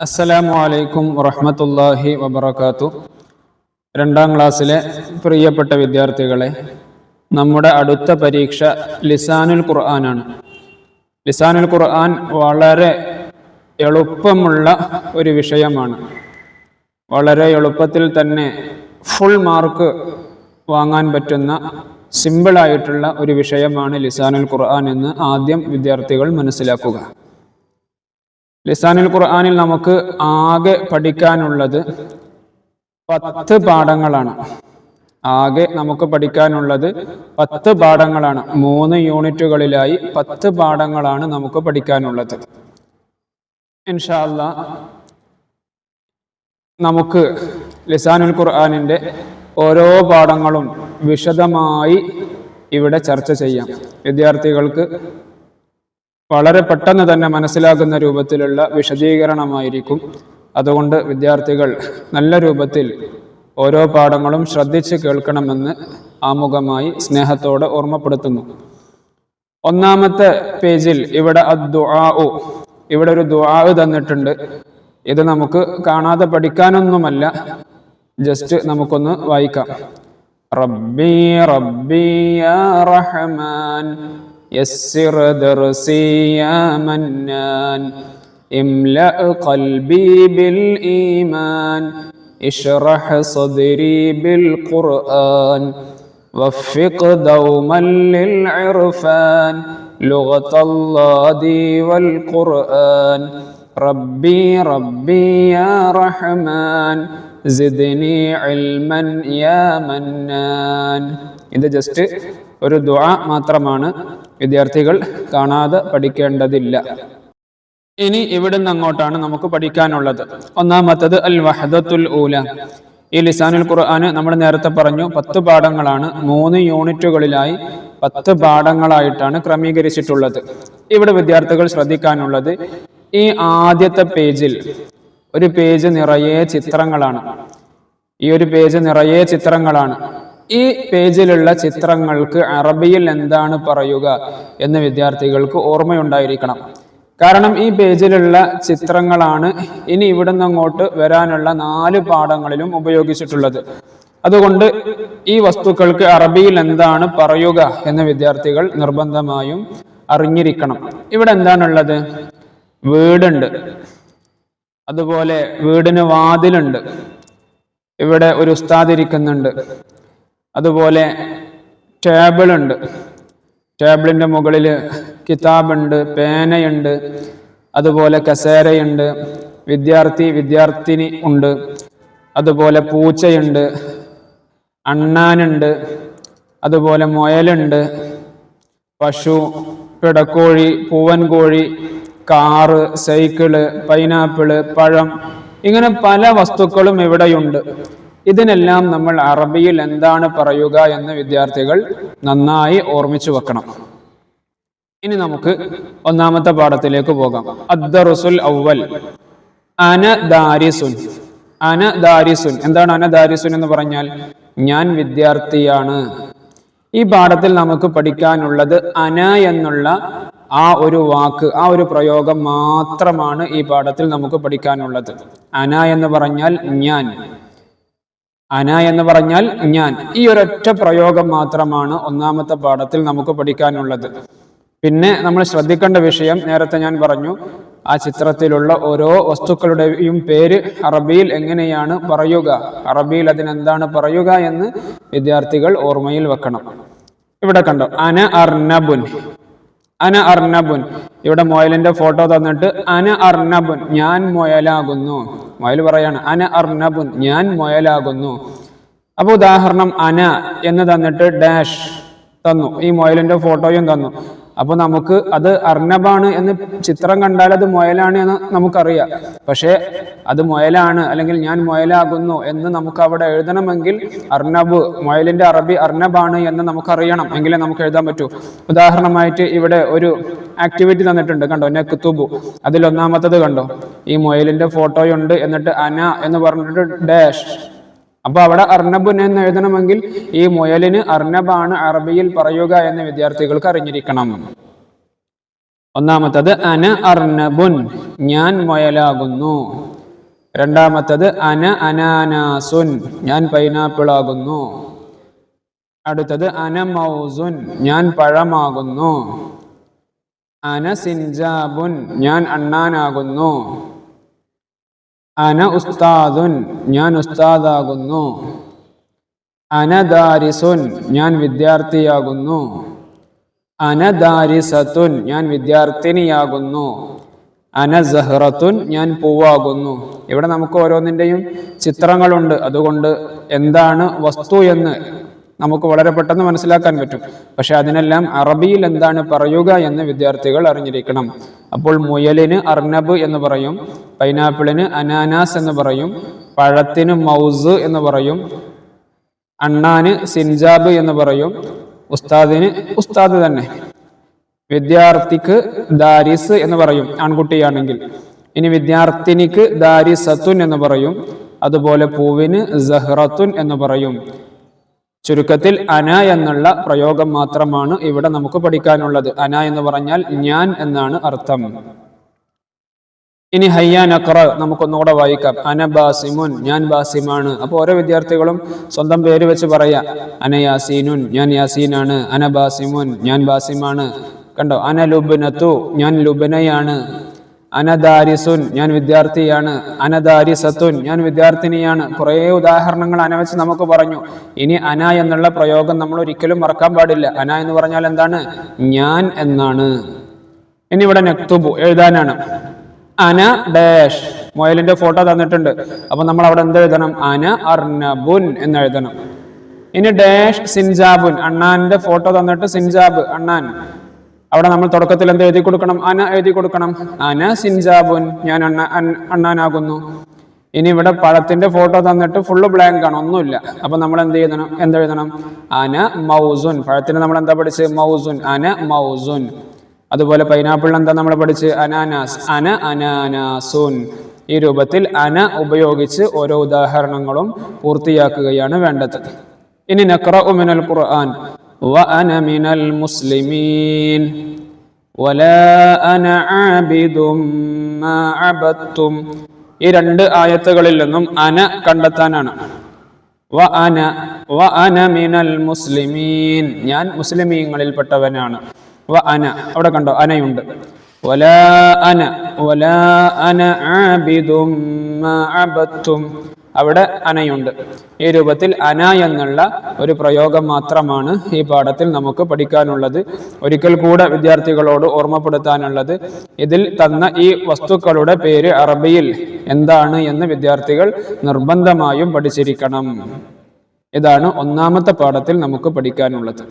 അസ്സലാമു അലൈക്കും വറഹമത്തല്ലാഹി വബറകാത്തു. രണ്ടാം ക്ലാസ്സിലെ പ്രിയപ്പെട്ട വിദ്യാർത്ഥികളെ നമ്മുടെ അടുത്ത പരീക്ഷ ലിസാനുൽ ഖുർആനാണ്. ലിസാനുൽ ഖുർആൻ വളരെ എളുപ്പമുള്ള ഒരു വിഷയമാണ്. വളരെ എളുപ്പത്തിൽ തന്നെ ഫുൾ മാർക്ക് വാങ്ങാൻ പറ്റുന്ന സിമ്പിളായിട്ടുള്ള ഒരു വിഷയമാണ് ലിസാനുൽ ഖുർആൻ എന്ന് ആദ്യം വിദ്യാർത്ഥികൾ മനസ്സിലാക്കുക. ലിസാനുൽ ഖുർആാനിൽ നമുക്ക് ആകെ പഠിക്കാനുള്ളത് പത്ത് പാഠങ്ങളാണ്. ആകെ നമുക്ക് പഠിക്കാനുള്ളത് പത്ത് പാഠങ്ങളാണ്. മൂന്ന് യൂണിറ്റുകളിലായി പത്ത് പാഠങ്ങളാണ് നമുക്ക് പഠിക്കാനുള്ളത്. ഇൻഷാല്ല നമുക്ക് ലിസാനുൽ ഖുർആാനിന്റെ ഓരോ പാഠങ്ങളും വിശദമായി ഇവിടെ ചർച്ച ചെയ്യാം. വിദ്യാർത്ഥികൾക്ക് വളരെ പെട്ടെന്ന് തന്നെ മനസ്സിലാക്കുന്ന രൂപത്തിലുള്ള വിശദീകരണമായിരിക്കും. അതുകൊണ്ട് വിദ്യാർത്ഥികൾ നല്ല രൂപത്തിൽ ഓരോ പാഠങ്ങളും ശ്രദ്ധിച്ച് കേൾക്കണമെന്ന് ആമുഖമായി സ്നേഹത്തോടെ ഓർമ്മപ്പെടുത്തുന്നു. ഒന്നാമത്തെ പേജിൽ ഇവിടെ അദ്ദുആഉ ഇവിടെ ഒരു ദുആ തന്നിട്ടുണ്ട്. ഇത് നമുക്ക് കാണാതെ പഠിക്കാനൊന്നുമല്ല. ജസ്റ്റ് നമുക്കൊന്ന് വായിക്കാം. റബ്ബി റബ്ബി റഹ്മാൻ. يسر درسي يا منان املأ قلبي بالإيمان اشرح صدري بالقرآن وفق دوما للعرفان لغة الله والقرآن ربي ربي يا رحمن زدني علما يا منان ഇത് ജസ്റ്റ് ഒരു ദുആ മാത്രമാണ് വിദ്യാർത്ഥികൾ കാണാതെ പഠിക്കേണ്ടതില്ല. ഇനി ഇവിടുന്ന് അങ്ങോട്ടാണ് നമുക്ക് പഠിക്കാനുള്ളത്. ഒന്നാമത്തത് അൽ വഹദത്തുൽ ഊല. ഈ ലിസാനുൽ ഖുർആന് നമ്മൾ നേരത്തെ പറഞ്ഞു പത്ത് പാഠങ്ങളാണ് മൂന്ന് യൂണിറ്റുകളിലായി പത്ത് പാഠങ്ങളായിട്ടാണ് ക്രമീകരിച്ചിട്ടുള്ളത്. ഇവിടെ വിദ്യാർത്ഥികൾ ശ്രദ്ധിക്കാനുള്ളത് ഈ ആദ്യത്തെ പേജിൽ ഒരു പേജ് നിറയെ ചിത്രങ്ങളാണ്. ഈ ഒരു പേജ് നിറയെ ചിത്രങ്ങളാണ്. ഈ പേജിലുള്ള ചിത്രങ്ങൾക്ക് അറബിയിൽ എന്താണ് പറയുക എന്ന് വിദ്യാർത്ഥികൾക്ക് ഓർമ്മയുണ്ടായിരിക്കണം. കാരണം ഈ പേജിലുള്ള ചിത്രങ്ങളാണ് ഇനി ഇവിടുന്ന് അങ്ങോട്ട് വരാനുള്ള നാല് പാഠങ്ങളിലും ഉപയോഗിച്ചിട്ടുള്ളത്. അതുകൊണ്ട് ഈ വസ്തുക്കൾക്ക് അറബിയിൽ എന്താണ് പറയുക എന്ന് വിദ്യാർത്ഥികൾ നിർബന്ധമായും അറിഞ്ഞിരിക്കണം. ഇവിടെ എന്താണുള്ളത്? വീടുണ്ട്. അതുപോലെ വീടിന് വാതിലുണ്ട്. ഇവിടെ ഒരു ഉസ്താദ് ഇരിക്കുന്നുണ്ട്. അതുപോലെ ടേബിളുണ്ട്. ടേബിളിന്റെ മുകളിൽ കിതാബുണ്ട് പേനയുണ്ട് അതുപോലെ കസേരയുണ്ട് വിദ്യാർത്ഥി വിദ്യാർത്ഥിനി ഉണ്ട് അതുപോലെ പൂച്ചയുണ്ട് അണ്ണാനുണ്ട് അതുപോലെ മുയലുണ്ട് പശു പിടക്കോഴി പൂവൻകോഴി കാറ് സൈക്കിൾ പൈനാപ്പിൾ പഴം ഇങ്ങനെ പല വസ്തുക്കളും ഇവിടെയുണ്ട്. ഇതിനെല്ലാം നമ്മൾ അറബിയിൽ എന്താണ് പറയുക എന്ന് വിദ്യാർത്ഥികൾ നന്നായി ഓർമ്മിച്ചു വെക്കണം. ഇനി നമുക്ക് ഒന്നാമത്തെ പാഠത്തിലേക്ക് പോകാം. അദ്ദറുസുൽ അവൽ അന ദാരിസുൻ. അന ദാരിസുൻ. എന്താണ് അനദാരിസുൻ എന്ന് പറഞ്ഞാൽ? ഞാൻ വിദ്യാർത്ഥിയാണ്. ഈ പാഠത്തിൽ നമുക്ക് പഠിക്കാനുള്ളത് അന എന്നുള്ള ആ ഒരു വാക്ക് ആ ഒരു പ്രയോഗം മാത്രമാണ് ഈ പാഠത്തിൽ നമുക്ക് പഠിക്കാനുള്ളത്. അന എന്ന് പറഞ്ഞാൽ ഞാൻ. അന എന്ന് പറഞ്ഞാൽ ഞാൻ. ഈ ഒരൊറ്റ പ്രയോഗം മാത്രമാണ് ഒന്നാമത്തെ പാഠത്തിൽ നമുക്ക് പഠിക്കാനുള്ളത്. പിന്നെ നമ്മൾ ശ്രദ്ധിക്കേണ്ട വിഷയം നേരത്തെ ഞാൻ പറഞ്ഞു. ആ ചിത്രത്തിലുള്ള ഓരോ വസ്തുക്കളുടെയും പേര് അറബിയിൽ എങ്ങനെയാണ് പറയുക? അറബിയിൽ അതിനെന്താണ് പറയുക എന്ന് വിദ്യാർത്ഥികൾ ഓർമ്മയിൽ വെക്കണം. ഇവിടെ കണ്ടോ? അന അർണബുൻ. അന അർണബുൻ. ഇവിടെ മൊയലിന്റെ ഫോട്ടോ തന്നിട്ട് അന അർണബുൻ. ഞാൻ മൊയലാകുന്നു. മൊയൽ പറയാണ് അന അർണബുൻ ഞാൻ മുയലാകുന്നു. അപ്പോൾ ഉദാഹരണം അന എന്ന് തന്നിട്ട് ഡാഷ് തന്നു. ഈ മൊയലിന്റെ ഫോട്ടോയും തന്നു. അപ്പൊ നമുക്ക് അത് അർണബാണ് എന്ന് ചിത്രം കണ്ടാൽ അത് മുയലാണ് എന്ന് നമുക്കറിയാം. പക്ഷേ അത് മുയലാണ് അല്ലെങ്കിൽ ഞാൻ മുയലാകുന്നു എന്ന് നമുക്ക് അവിടെ എഴുതണമെങ്കിൽ അർണബ് മുയലിന്റെ അറബി അർണബാണ് എന്ന് നമുക്കറിയണം എങ്കിലേ നമുക്ക് എഴുതാൻ പറ്റൂ. ഉദാഹരണമായിട്ട് ഇവിടെ ഒരു ആക്ടിവിറ്റി തന്നിട്ടുണ്ട് കണ്ടോ? നെക്കുത്തുബു അതിൽ ഒന്നാമത്തത് കണ്ടോ? ഈ മുയലിന്റെ ഫോട്ടോയുണ്ട് എന്നിട്ട് അന എന്ന് പറഞ്ഞിട്ട് ഡാഷ് അപ്പൊ അവിടെ അർണബുൻ എന്ന് എഴുതണമെങ്കിൽ ഈ മുയലിന് അർണബാണ് അറബിയിൽ പറയുക എന്ന് വിദ്യാർത്ഥികൾക്ക് അറിഞ്ഞിരിക്കണം. ഒന്നാമത്തത് അന അർണബുൻ ഞാൻ മുയലാകുന്നു. രണ്ടാമത്തത് അന അനാനാസുൻ ഞാൻ പൈനാപ്പിൾ ആകുന്നു അടുത്തത് അന മൗസുൻ ഞാൻ പഴമാകുന്നു. അന സിൻജാബുൻ ഞാൻ അണ്ണാനാകുന്നു. അന ഉസ്താദുൻ ഞാൻ ഉസ്താദാകുന്നു. അനദാരിസുൻ ഞാൻ വിദ്യാർത്ഥിയാകുന്നു. അനദാരിസത്തുൻ ഞാൻ വിദ്യാർത്ഥിനിയാകുന്നു. അന സഹ്റത്തുൻ ഞാൻ പൂവാകുന്നു. ഇവിടെ നമുക്ക് ഓരോന്നിന്റെയും ചിത്രങ്ങളുണ്ട്. അതുകൊണ്ട് എന്താണ് വസ്തു എന്ന് നമുക്ക് വളരെ പെട്ടെന്ന് മനസ്സിലാക്കാൻ പറ്റും. പക്ഷെ അതിനെല്ലാം അറബിയിൽ എന്താണ് പറയുക എന്ന് വിദ്യാർത്ഥികൾ അറിഞ്ഞിരിക്കണം. അപ്പോൾ മുയലിന് അർണബ് എന്ന് പറയും പൈനാപ്പിളിന് അനാനാസ് എന്ന് പറയും പഴത്തിന് മൗസ് എന്ന് പറയും അണ്ണാന് സിൻജാബ് എന്ന് പറയും ഉസ്താദിന് ഉസ്താദ് തന്നെ. വിദ്യാർത്ഥിക്ക് ദാരിസ് എന്ന് പറയും ആൺകുട്ടിയാണെങ്കിൽ. ഇനി വിദ്യാർത്ഥിനിക്ക് ദാരിസത്തുൻ എന്ന് പറയും അതുപോലെ പൂവിന് സഹ്റത്തുൻ എന്ന് പറയും. ചുരുക്കത്തിൽ അന എന്നുള്ള പ്രയോഗം മാത്രമാണ് ഇവിടെ നമുക്ക് പഠിക്കാനുള്ളത്. അന എന്ന് പറഞ്ഞാൽ ഞാൻ എന്നാണ് അർത്ഥം. ഇനി ഹയ്യാൻ അക്ര നമുക്കൊന്നുകൂടെ വായിക്കാം. അന ബാസിമുൻ ഞാൻ ബാസിമാണ്. അപ്പോൾ ഓരോ വിദ്യാർത്ഥികളും സ്വന്തം പേര് വെച്ച് പറയാ. അന യാസീനുൻ ഞാൻ യാസീനാണ്. അന ബാസിമുൻ ഞാൻ ബാസിമാണ്. കണ്ടോ? അന ലുബ്നത്തു ഞാൻ ലുബനയാണ്. അനദാരിസുൻ ഞാൻ വിദ്യാർത്ഥിയാണ്. അനദാരിസത്തുൻ ഞാൻ വിദ്യാർത്ഥിനിയാണ്. കുറേ ഉദാഹരണങ്ങൾ അനവച്ച് നമുക്ക് പറഞ്ഞു. ഇനി അന എന്നുള്ള പ്രയോഗം നമ്മൾ ഒരിക്കലും മറക്കാൻ പാടില്ല. അന എന്ന് പറഞ്ഞാൽ എന്താണ്? ഞാൻ എന്നാണ്. ഇനി ഇവിടെ നെക്തുബു എഴുതാനാണ്. അന ഡാഷ്. മൊയലിന്റെ ഫോട്ടോ തന്നിട്ടുണ്ട്. അപ്പൊ നമ്മൾ അവിടെ എന്ത് എഴുതണം? അന അർണബുൻ എന്ന് എഴുതണം. ഇനി ഡാഷ് സിൻജാബുൻ. അണ്ണാന്റെ ഫോട്ടോ തന്നിട്ട് സിൻജാബ്. അണ്ണാൻ. അവിടെ നമ്മൾ തുടക്കത്തിൽ എന്ത് എഴുതി കൊടുക്കണം? അന എഴുതി കൊടുക്കണം. അന സിൻജാബുൻ. ഞാൻ അണ്ണ അണ്ണാനാകുന്നു. ഇനി ഇവിടെ പഴത്തിന്റെ ഫോട്ടോ തന്നിട്ട് ഫുള്ള് ബ്ലാങ്ക് ആണ്. ഒന്നുമില്ല. അപ്പൊ നമ്മൾ എന്ത് ചെയ്യണം എന്തെഴുതണം അന മൗസുൻ. പഴത്തിന് നമ്മൾ എന്താ പഠിച്ച്? മൗസുൻ. അന മൗസുൻ. അതുപോലെ പൈനാപ്പിളിൽ എന്താ നമ്മൾ പഠിച്ച്? അനാനാസ്. അന അനാനാസുൻ. ഈ രൂപത്തിൽ അന ഉപയോഗിച്ച് ഓരോ ഉദാഹരണങ്ങളും പൂർത്തിയാക്കുകയാണ് വേണ്ടത്. ഇനി നക്ര ഉമിനൽ ഖുർആൻ. വഅന മിനൽ മുസ്ലിമീൻ ولا أنا عابد ما عبدتم ഈ രണ്ട് ആയത്തുകളിൽ നിന്നും അന കണ്ടെത്താനാണ് വ അന വ അന മിനൽ മുസ്ലിമീൻ ഞാൻ മുസ്ലിമീങ്ങളിൽപ്പെട്ടവനാണ് വ അന അവിടെ കണ്ടോ അനയുണ്ട് വലാ അന വലാ അന ആബിദും മാ അബത്തും അവിടെ അനയുണ്ട്. ഈ രൂപത്തിൽ അന എന്നുള്ള ഒരു പ്രയോഗം മാത്രമാണ് ഈ പാഠത്തിൽ നമുക്ക് പഠിക്കാനുള്ളത്. ഒരിക്കൽ കൂടെ വിദ്യാർത്ഥികളോട് ഓർമ്മപ്പെടുത്താനുള്ളത് ഇതിൽ തന്ന ഈ വസ്തുക്കളുടെ പേര് അറബിയിൽ എന്താണ് എന്ന് വിദ്യാർത്ഥികൾ നിർബന്ധമായും പഠിച്ചിരിക്കണം. ഇതാണ് ഒന്നാമത്തെ പാഠത്തിൽ നമുക്ക് പഠിക്കാനുള്ളത്.